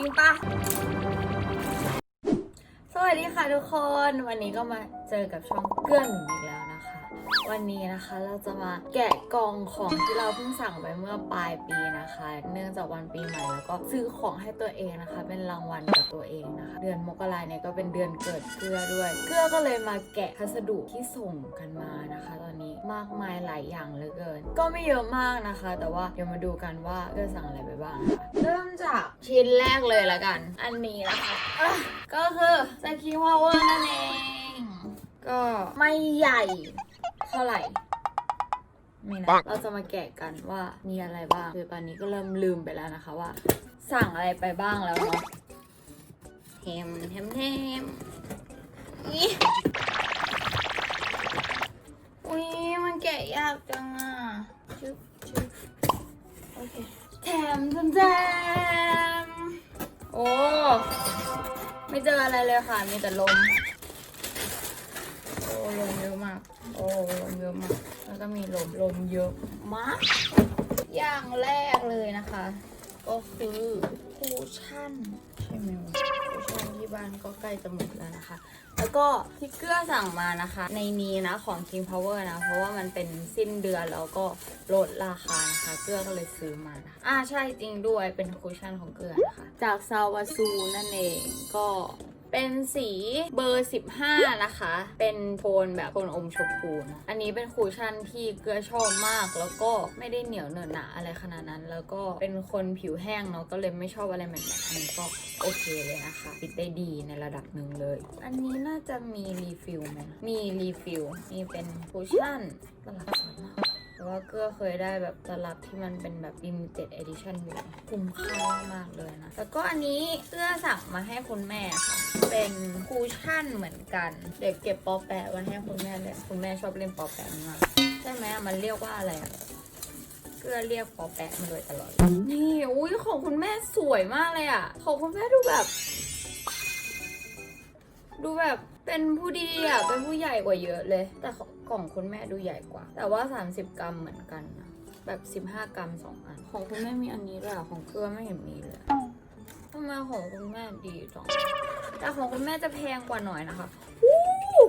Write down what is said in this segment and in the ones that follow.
ริงปะสวัสดีค่ะทุกคน วันนี้ก็มาเจอกับช่องเกื้อนอีกแล้ว วันนี้นะคะเราจะมาแกะกล่องของที่เราเพิ่งสั่งไปเมื่อปลายปีนะคะ เนื่องจากวันปีใหม่แล้วก็ซื้อของให้ตัวเองนะคะ เป็นรางวัลกับตัวเองนะคะ เดือนมกราเนี่ยก็เป็นเดือนเกิดเกลือด้วยเกลือก็เลยมาแกะพัสดุที่ส่งกันมานะคะ ตอนนี้มากมายหลายอย่างเหลือเกิน ก็ไม่เยอะมากนะคะ แต่ว่าเดี๋ยวมาดูกันว่าเกลือสั่งอะไรไปบ้างนะคะเริ่มจากชิ้นแรกเลยละกัน อันนี้นะคะะก็คือสกีพาวเวอร์นั่นเองก็ไม่ใหญ่ เท่าไหร่นี่นะเราจะมาแกะกันว่ามีอะไรบ้างคือตอนนี้ก็เริ่มลืมไปแล้วนะคะว่า สั่งอะไรไปบ้างแล้วเนาะเทมเทมเทมอีอุ้ยมันแกะยากจังอะชึบชึบโอเคแถมแถมแถมโอ้ ไม่เจออะไรเลยค่ะ มีแต่ลม โอ้ลมเยอะมาก โอ้ลมเยอะมา ก็มีลม ลมเยอะมาก อย่างแรกเลยนะคะ ก็คือคูชั่น ใช่ไหมวะคูชั่นที่บ้านก็ใกล้จะหมดแล้วนะคะ แล้วก็ที่เกลือสั่งมานะคะ ในนี้นะของ King Power นะ เพราะว่ามันเป็นสิ้นเดือนแล้วก็ลดราคานะคะ เกลือก็เลยซื้อมานะอ่าใช่จริงด้วยเป็นคูชั่นของเกลือนะคะ จากซาวาซูนั่นเองก็ เป็นสีเบอร์ 15 นะคะ เป็นโทนแบบโทนอมชมพูนะอันนี้เป็นคูชั่นที่เกลือชอบมาก แล้วก็ไม่ได้เหนียวเหนอะหนะอะไรขนาดนั้น แล้วก็เป็นคนผิวแห้งเนาะ ก็เลยไม่ชอบอะไรแบบๆอันนี้ก็โอเคเลยนะคะ ปิดได้ดีในระดับหนึ่งเลย อันนี้น่าจะมีรีฟิลไหมมีรีฟิล มีเป็นคูชั่นตลับสวยมาก แต่ว่าเกื้อเคยได้แบบตลับที่มันเป็นแบบ limited edition อยู่คุ้มค่ามากเลยนะ แล้วก็อันนี้เกื้อสั่งมาให้คุณแม่ค่ะ เป็นคูชั่นเหมือนกัน เดี๋ยวเก็บปอแปะไว้ให้คุณแม่เลยคุณแม่ชอบเล่นปอแปะมากใช่ไหมมันเรียกว่าอะไรเกื้อเรียกปอแปะมาโดยตลอด นี่อุ้ยของคุณแม่สวยมากเลยอะ ของคุณแม่ดูแบบ ดูแบบ เป็นผู้ดีอะ เป็นผู้ใหญ่กว่าเยอะเลย แต่ของกล่องคุณแม่ดูใหญ่กว่า แต่ว่า 30 กรัมเหมือนกันนะแบบ 15 กรัม 2 อัน ของคุณแม่มีอันนี้ด้วยอะของเกลือไม่เห็นมีเลยทำไมของคุณแม่ดีจังแต่ของคุณแม่จะแพงกว่าหน่อยนะคะวู้วู้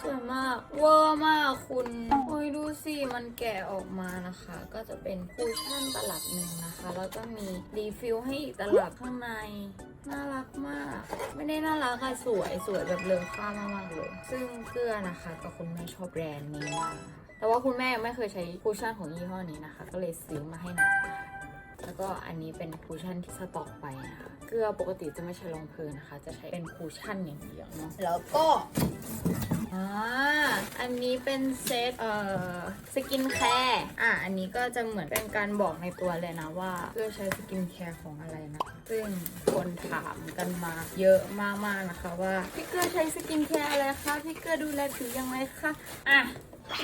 สวยมาก เวอร์มากคุณโอ้ ยดูสิมันแกะออกมานะคะ ก็จะเป็นคูชั่นตลับหนึ่งนะคะ แล้วก็มีรีฟิลให้อีกตลับข้างใน น่ารักมาก ไม่ได้น่ารักค่ะสวยสวยแบบเลอค่ามากๆเลย ซึ่งเกลือนะคะกับคุณแม่ชอบแบรนด์นี้มากแต่ว่าคุณแม่ยังไม่เคยใช้คูชั่นของยี่ห้อนี้นะคะ ก็เลยซื้อมาให้นานะ แล้วก็อันนี้เป็นคูชั่นที่สต็อกไปนะคะเกลือปกติจะไม่ใช้รองพื้นนะคะ จะใช้เป็นคูชั่นอย่างเดียวเนาะแล้วก็อ่าอันนี้เป็นเซตเอ่อสกินแคร์อะ อันนี้ก็จะเหมือนเป็นการบอกในตัวเลยนะว่าเพื่อใช้สกินแคร์ของอะไรนะคะซึ่งคนถามกันมาเยอะมากๆนะคะว่า พี่เกลือใช้สกินแคร์อะไรคะ พี่เกลือดูแลผิวยังไงคะ อะ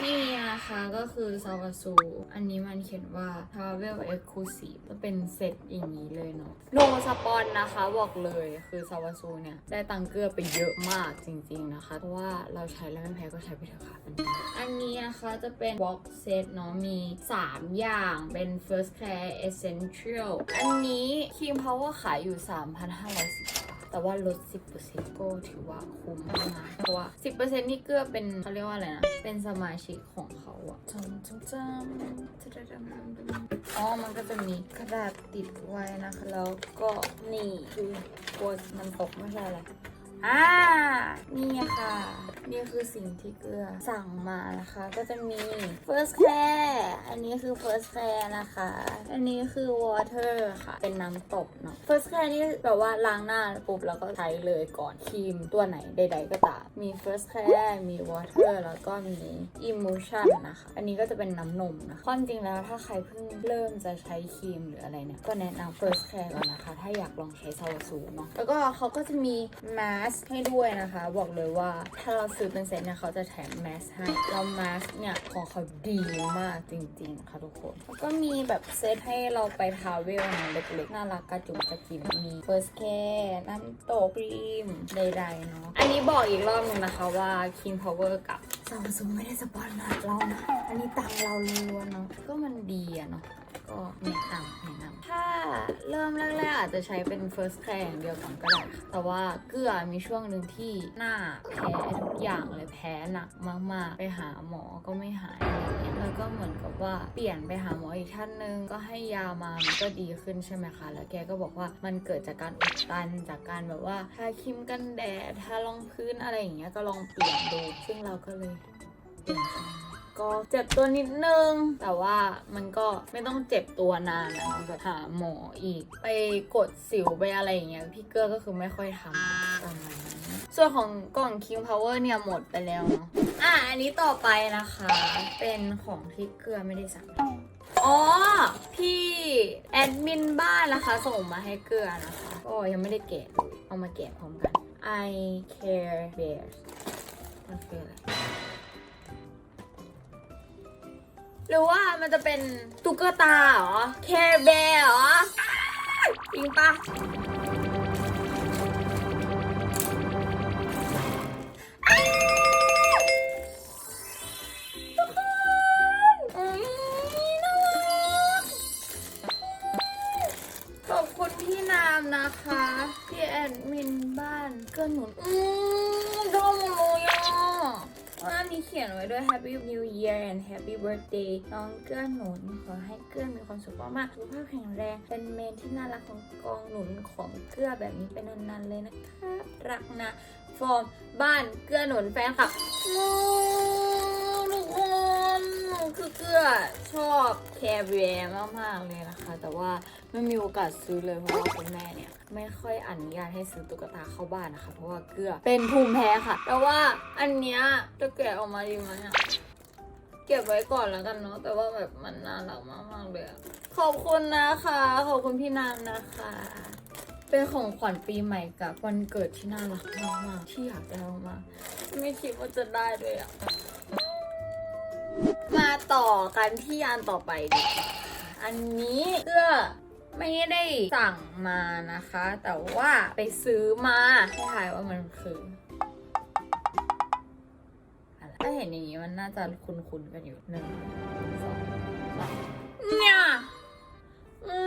นี่นะคะก็คือซาวาซู อันนี้มันเขียนว่า Travel Exclusive จะเป็นเซตอย่างนี้เลยเนาะโนสปอนนะคะบอกเลยคือซาวาซูเนี่ย ได้ตังเกลือไปเยอะมากจริงๆนะคะ เพราะว่าเราใช้แล้วไม่แพ้ก็ใช้ไปเถอะค่ะ อันนี้อันนี้นะคะจะเป็น box set เนาะมี 3 อย่างเป็น First Care Essential อันนี้ครีม Power ขายอยู่ 3,510บาท แต่ว่าลด 10%ก็ถือว่าคุ้มมากเพราะว่า 10%นี่เกือเป็นเขาเรียกว่าอะไรนะ เป็นสมาชิกของเขาอะจำจำจำอ๋อ มันก็จะมีกระดาษติดไว้นะคะ แล้วก็นี่คือกลัวมันตกไม่ใช่อะไรอ่านี่ค่ะ นี่คือสิ่งที่เกลือสั่งมานะคะ ก็จะมี first care อันนี้คือ first care นะคะ อันนี้คือ water ค่ะ เป็นน้ำตบเนาะ first care นี่แบบว่าล้างหน้าปุ๊บแล้วก็ใช้เลยก่อนครีมตัวไหนใดๆก็ตาม มี first care มี water แล้วก็มี emulsion นะคะ อันนี้ก็จะเป็นน้ำนมนะคะความจริงแล้วถ้าใครเพิ่งเริ่มจะใช้ครีมหรืออะไรเนี่ย ก็แนะนำ first care ก่อนนะคะ ถ้าอยากลองใช้ซาวาซูเนาะ แล้วก็เขาก็จะมี mask ให้ด้วยนะคะ บอกเลยว่าถ้าเราซื้อเป็นเซตเนี่ยเขาจะแถม mask ให้แล้ว mask เนี่ยของเขาดีมากจริง ๆ ค่ะทุกคนแล้วก็มีแบบเซตให้เราไปทราเวลนเล็กๆ น่ารักกระจุกกระจิบมี first care น้ำตกครีมใดๆเนาะอันนี้บอกอีกรอบนึงนะคะว่า King Power กับซาวซูไม่ได้สปอนเซอร์เรานะอันนี้ตังเราล้วนเนาะก็มันดีอะเนาะ ก็แนะนำแนะนำถ้าเริ่มแรกๆอาจจะใช้เป็น first care อย่างเดียวก่อนก็ได้ค่ะแต่ว่าเกลือมีช่วงหนึ่งที่หน้าแพ้ทุกอย่างเลยแพ้หนักมาก ๆ ไปหาหมอก็ไม่หายอะไรเงี้ยแล้วก็เหมือนกับว่าเปลี่ยนไปหาหมออีกท่านหนึ่งก็ให้ยามามันก็ดีขึ้นใช่ไหมคะ แล้วแกก็บอกว่ามันเกิดจากการอุดตันจากการแบบว่าทาครีมกันแดดทารองพื้นอะไรอย่างเงี้ยก็ลองเปลี่ยนดูซึ่งเราก็เลยเปลี่ยน ก็เจ็บตัวนิดนึง แต่ว่ามันก็ไม่ต้องเจ็บตัวนานนะแบบหาหมออีก ไปกดสิวไปอะไรอย่างเงี้ยพี่เกลือก็คือไม่ค่อยทำประมาณนั้นส่วนของกล่อง King Power เนี่ยหมดไปแล้วเนาะอะอันนี้ต่อไปนะคะ เป็นของที่เกลือไม่ได้สั่งอ๋อ พี่แอดมินบ้านนะคะ ส่งมาให้เกลือนะคะก็ยังไม่ได้แกะเลยเอามาแกะพร้อมกัน I care bears มันคืออะไร หรือว่ามันจะเป็นตุ๊กตาเหรอ care bear เหรอจริงปะ เขียนไว้ด้วย Happy New Year and Happy Birthday น้องเกื้อหนุน ขอให้เกื้อมีความสุขมากๆสุขภาพแข็งแรง เป็นเมนที่น่ารักของกองหนุนของเกื้อแบบนี้เป็นนานๆเลยนะคะรักนะ ฟอร์มบ้านเกื้อหนุนแฟนคลับอืมทุกคน คือเกื้อชอบแคร์แบร์มากๆเลยนะคะ แต่ว่าไม่มีโอกาสซื้อเลยเพราะว่าคุณแม่เนี่ยไม่ค่อยอนุญาตให้ซื้อตุ๊กตาเข้าบ้านนะคะ เพราะว่าเกลือเป็นภูมิแพ้ค่ะ แต่ว่าอันเนี้ยจะแกะออกมาดีไหมอะเก็บไว้ก่อนแล้วกันเนาะแต่ว่าแบบมันน่ารักมากๆเลยขอบคุณนะคะ ขอบคุณพี่นามนะคะเป็นของขวัญปีใหม่กับวันเกิดที่น่ารักมากๆที่อยากได้มากๆไม่คิดว่าจะได้เลยอะ ต่อกันที่อันต่อไปดีกว่าอันนี้เพื่อไม่ได้สั่งมานะคะ แต่ว่าไปซื้อมาให้ทายว่ามันคืออะไรถ้าเห็นอย่างนี้มันน่าจะคุ้นๆกันอยู่หนึ่งสองสามเนี่ย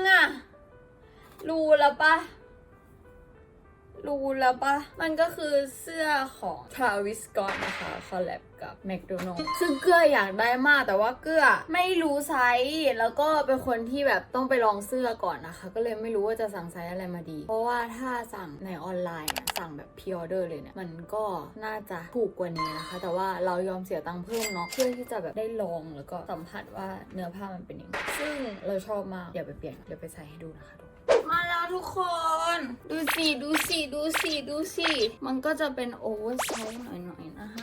เนี่ยรู้แล้วปะ รู้แล้วปะมันก็คือเสื้อของ Travis Scott นะคะคอลแลบกับ McDonald's ซึ่งเกื้ออยากได้มากแต่ว่าเกื้อไม่รู้ไซส์แล้วก็เป็นคนที่แบบต้องไปลองเสื้อก่อนนะคะ ก็เลยไม่รู้ว่าจะสั่งไซส์อะไรมาดี เพราะว่าถ้าสั่งในออนไลน์สั่งแบบพิออเดอร์เลยเนี่ยมันก็น่าจะถูกกว่านี้นะคะ แต่ว่าเรายอมเสียตังค์เพิ่มเนาะเพื่อที่จะแบบได้ลองแล้วก็สัมผัสว่าเนื้อผ้ามันเป็นยังไงซึ่งเราชอบมากเดี๋ยวไปเปลี่ยนเดี๋ยวไปใส่ให้ดูนะคะทุกคน ทุกคน ดูสิ ดูสิ ดูสิ ดูสิ มันก็จะเป็นโอเวอร์ไซส์หน่อยๆนะฮะ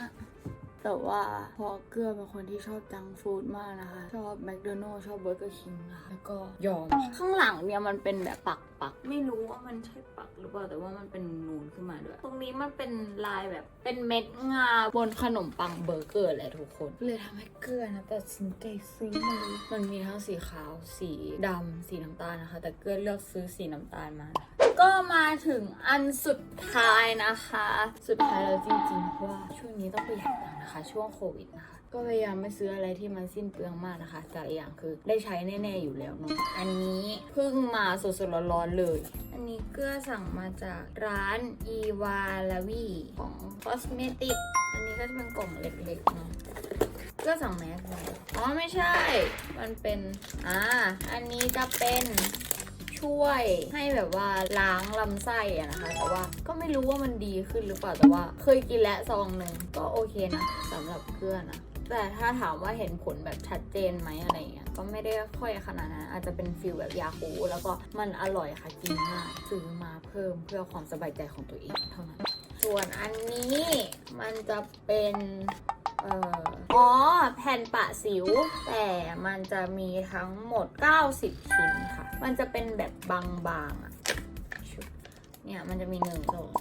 แต่ว่าพอเกลือเป็นคนที่ชอบจังก์ฟู้ดมากนะคะ ชอบแมคโดนัลล์ชอบเบอร์เกอร์คิงนะคะแล้วก็ยอม ข้างหลังเนี่ยมันเป็นแบบปักปักๆไม่รู้ว่ามันใช่ปักหรือเปล่าแต่ว่ามันเป็นนูนขึ้นมาด้วย ตรงนี้มันเป็นลายแบบเป็นเม็ดงาบนขนมปังเบอร์เกอร์แหละทุกคน เลยทำให้เกลือนะแต่สินใจซื้อมาเลยมันมีทั้งสีขาวสีดำสีน้ำตาลนะคะ แต่เกลือเลือกซื้อสีน้ำตาลมานะคะก็มาถึงอันสุดท้ายนะคะ สุดท้ายแล้วจริงๆเพราะว่าช่วงนี้ต้องประหยัดตังค์นะคะ ช่วงโควิดนะคะก็พยายามไม่ซื้ออะไรที่มันสิ้นเปลืองมากนะคะ แต่อีอย่างคือได้ใช้แน่ๆอยู่แล้วเนาะอันนี้เพิ่งมาสดๆร้อนๆเลย อันนี้เกลือสั่งมาจากร้านอีวาลาวีของ Cosmetic อันนี้ก็จะเป็นกล่องเล็กๆเนาะก็สั่งแมสอ๋อไม่ใช่ มันเป็นอ่าอันนี้จะเป็น ช่วยให้แบบว่าล้างลำไส้อะนะคะ แต่ว่าก็ไม่รู้ว่ามันดีขึ้นหรือเปล่า แต่ว่าเคยกินแล้วซองหนึ่งก็โอเคนะสำหรับเพื่อนนะแต่ถ้าถามว่าเห็นผลแบบชัดเจนไหมอะไรเงี้ยก็ไม่ได้ค่อยขนาดนั้นอาจจะเป็นฟิลแบบยาคูแล้วก็มันอร่อยค่ะกินง่ายซื้อมาเพิ่มเพื่อความสบายใจของตัวเองเท่านั้น ส่วนอันนี้มันจะเป็น เอออ๋อ แผ่นปะสิว แต่มันจะมีทั้งหมด 90 ชิ้นค่ะ มันจะเป็นแบบบางๆอะเนี่ยมันจะมี1 2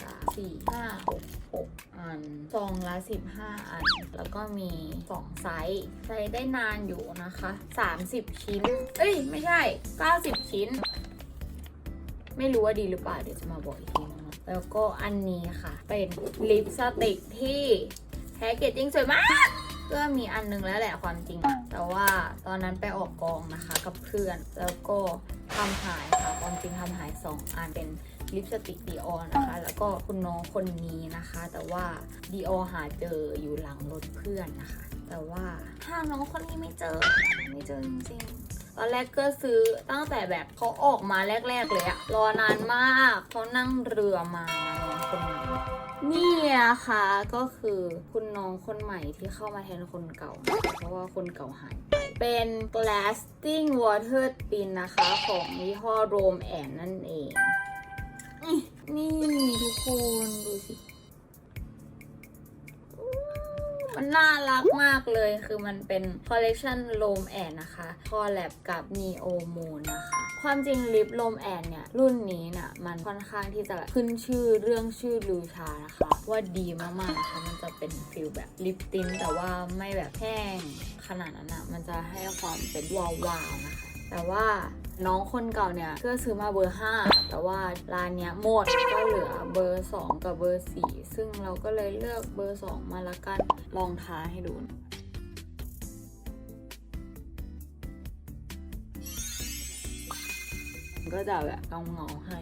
3 4 5 6 6อันซองละ15อัน แล้วก็มี2ไซส์ใช้ได้นานอยู่นะคะ30ชิ้น เอ้ย ไม่ใช่90ชิ้น ไม่รู้ว่าดีหรือเปล่า เดี๋ยวจะมาบอกอีกทีนึงเนาะแล้วก็อันนี้ค่ะ เป็นลิปสติกที่ แพ็กเกจจิ้งสวยมากก็มีอันนึงแล้วแหละความจริง แต่ว่าตอนนั้นไปออกกองนะคะกับเพื่อน แล้วก็ทำหายค่ะความจริงทำหายสองอันเป็นลิปสติกดีออนะคะ แล้วก็คุณน้องคนนี้นะคะ แต่ว่าดีออหาเจออยู่หลังรถเพื่อนนะคะ แต่ว่าหาน้องคนนี้ไม่เจอ ไม่เจอจริงๆตอนแรกก็ซื้อตั้งแต่แบบเขาออกมาแรก ๆ เลยอะรอนานมากเขานั่งเรือมาน้องคนนี้ นี่นะคะ ก็คือคุณน้องคนใหม่ที่เข้ามาแทนคนเก่า เพราะว่าคนเก่าหายไป เป็น Blasting Waterpin นะคะ ของยี่ห้อ Rome and นั่นเอง นี่ทุกคนดูสิ มันน่ารักมากเลย คือมันเป็นคอลเล t ชันโลมแอนนะคะ คอลแลบกับ Neo Moon นะคะ ความจริงลิปลมแอนเนี่ย รุ่นนี้น่ะมันค่อนข้างที่จะขึ้นชื่อเรื่องชื่อลูชานะคะ ว่าดีมากๆนะคะมันจะเป็นฟิลแบบลิปติ้นแต่ว่าไม่แบบแห้งขนาดนั้นนะมันจะให้ความเป็นวาวๆนะคะแต่ว่าน้องคนเก่าเนี่ยก็ซื้อมาเบอร์ 5 แต่ว่าร้านเนี้ยหมดก็เหลือเบอร์ 2 กับเบอร์ 4 ซึ่งเราก็เลยเลือกเบอร์ 2 มาละกันลองทาให้ดูนะ ก็จะแบบเงาเงาให้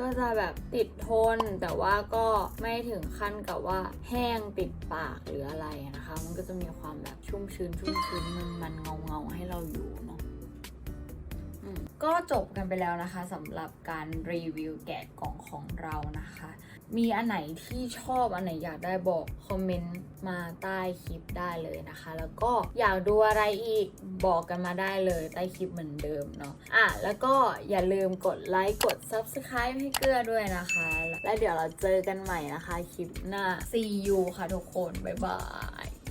ก็จะแบบติดทนแต่ว่าก็ไม่ถึงขั้นกับว่าแห้งติดปากหรืออะไรนะคะ มันก็จะมีความแบบชุ่มชื้นชุ่มชื้นมันมันเงาเงาให้เราอยู่เนาะก็จบกันไปแล้วนะคะสำหรับการรีวิวแกะกล่องของเรานะคะ มีอันไหนที่ชอบอันไหนอยากได้บอกคอมเมนต์มาใต้คลิปได้เลยนะคะ แล้วก็อยากดูอะไรอีกบอกกันมาได้เลยใต้คลิปเหมือนเดิมเนาะอะแล้วก็อย่าลืมกดไลค์กด Subscribe ให้เกลือด้วยนะคะ และเดี๋ยวเราเจอกันใหม่นะคะคลิปหน้า See you ค่ะทุกคน บ๊ายบาย